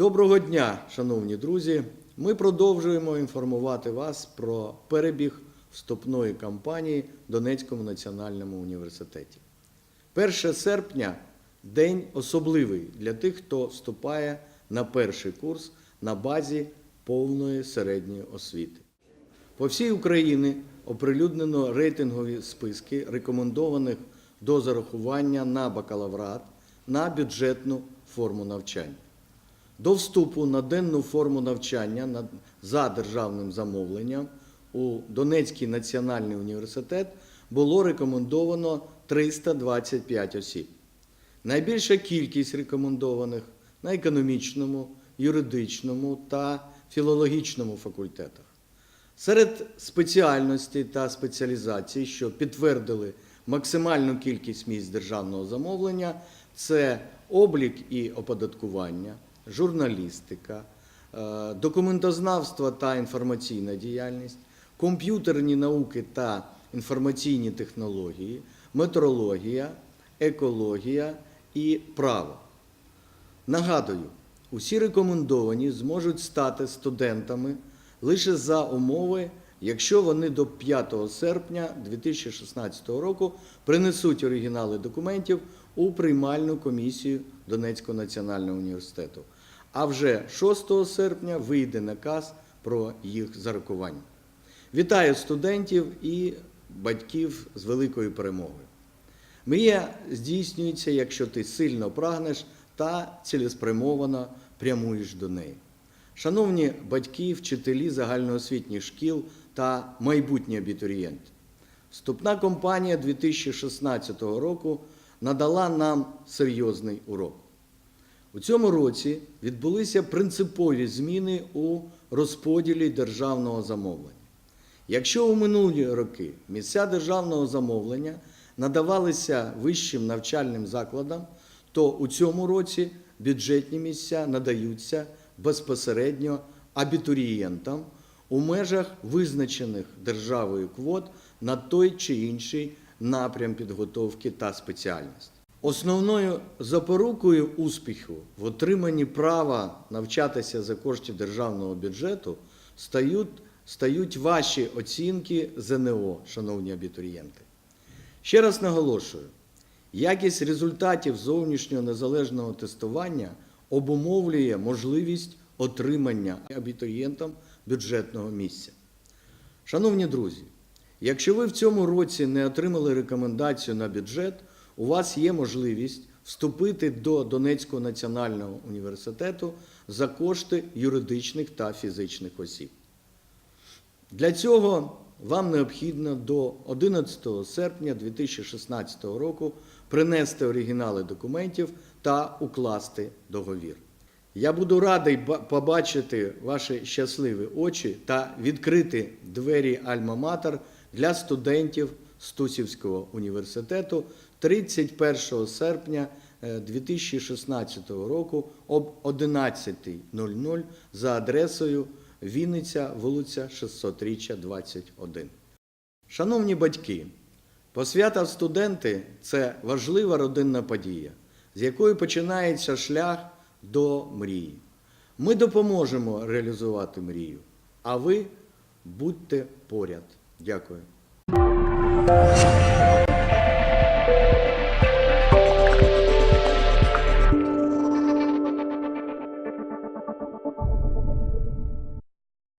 Доброго дня, шановні друзі. Ми продовжуємо інформувати вас про перебіг вступної кампанії в Донецькому національному університеті. 1 серпня день особливий для тих, хто вступає на перший курс на базі повної середньої освіти. По всій Україні оприлюднено рейтингові списки рекомендованих до зарахування на бакалаврат на бюджетну форму навчання. До вступу на денну форму навчання за державним замовленням у Донецький національний університет було рекомендовано 325 осіб. Найбільша кількість рекомендованих на економічному, юридичному та філологічному факультетах. Серед спеціальностей та спеціалізацій, що підтвердили максимальну кількість місць державного замовлення, це облік і оподаткування, журналістика, е, документознавство та інформаційна діяльність, комп'ютерні науки та інформаційні технології, метрологія, екологія і право. Нагадую, усі рекомендовані зможуть стати студентами лише за умови, якщо вони до 5 серпня 2016 року принесуть оригінали документів у приймальну комісію Донецького національного університету. А вже 6 серпня вийде наказ про їх зарахування. Вітаю студентів і батьків з великою перемогою. Мрія здійснюється, якщо ти сильно прагнеш та цілеспрямовано прямуєш до неї. Шановні батьки, вчителі загальноосвітніх шкіл та майбутні абітурієнти, вступна кампанія 2016 року надала нам серйозний урок. У цьому році відбулися принципові зміни у розподілі державного замовлення. Якщо у минулі роки місця державного замовлення надавалися вищим навчальним закладам, то у цьому році бюджетні місця надаються безпосередньо абітурієнтам у межах визначених державою квот на той чи інший напрям підготовки та спеціальність. Основною запорукою успіху в отриманні права навчатися за кошти державного бюджету стають, стають ваші оцінки ЗНО, шановні абітурієнти. Ще раз наголошую, якість результатів зовнішнього незалежного тестування обумовлює можливість отримання абітурієнтам бюджетного місця. Шановні друзі, якщо ви в цьому році не отримали рекомендацію на бюджет, у вас є можливість вступити до Донецького національного університету за кошти юридичних та фізичних осіб. Для цього вам необхідно до 11 серпня 2016 року принести оригінали документів та укласти договір. Я буду радий побачити ваші щасливі очі та відкрити двері Альма-Матер для студентів Стусівського університету 31 серпня е, 2016 року об 11.00 за адресою Вінниця, вулиця 600 21. Шановні батьки, посвята студенти це важлива родинна подія, з якої починається шлях до мрії. Ми допоможемо реалізувати мрію, а ви будьте поряд. Дякую.